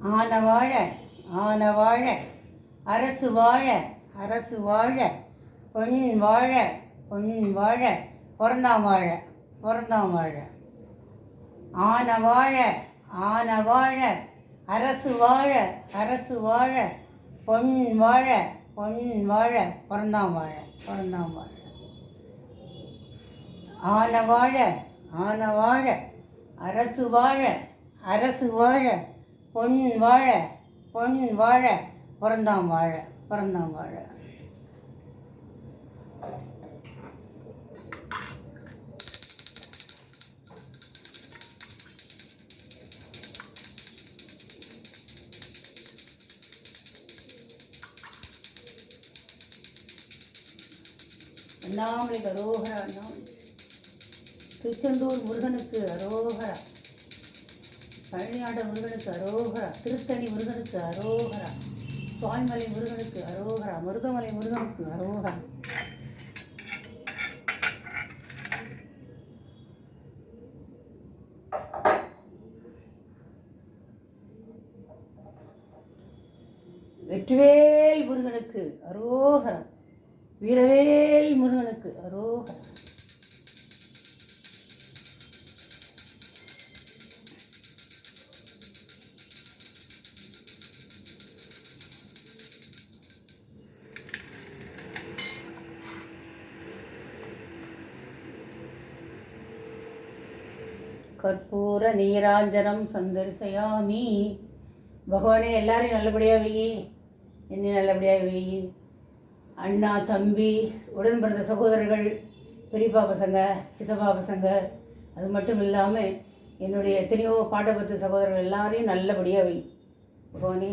ஆன வாழ ஆன வாழ அரசு வாழ அரசு வாழ பொன் வாழ பொன் வாழ பிறந்தாம் வாழ பிறந்தாம் வாழ. ஆன வாழ ஆன வாழ அரசு வாழ அரசு வாழ பொன் வாழ பொன் வாழ பிறந்தாம் வாழ பிறந்தாம் வாழ. ஆன வாழ ஆன வாழ அரசு வாழ அரசு வாழ பொன் வாழ பொன் வாழ பிறந்தாம் வாழ பிறந்தாம் வாழ. அண்ணாமலை அரோகரா அண்ணாமலை. திருச்செந்தூர் முருகனுக்கு அரோகரா. பழனியாட முருகனுக்கு திருத்தணி முருகனுக்கு அரோகரா. சுவாமிமலை முருகனுக்கு அரோகரா. மருதமலை முருகனுக்கு அரோகரா. வெற்றிவேல் முருகனுக்கு அரோகரம் வீரவேல் முருகனுக்கு அரோகரம் கற்பூர நீராஞ்சனம் சந்தரிசயாமி. பகவானே எல்லாரையும் நல்லபடியாக வெயி என்னை நல்லபடியாக வெயி அண்ணா தம்பி உடன் பிறந்த சகோதரர்கள் பெரியப்பா பசங்க சித்தப்பா பசங்க அது மட்டும் இல்லாமல் என்னுடைய எத்தனையோ பாடபத்து சகோதரர்கள் எல்லாரையும் நல்லபடியாக வை பகவானே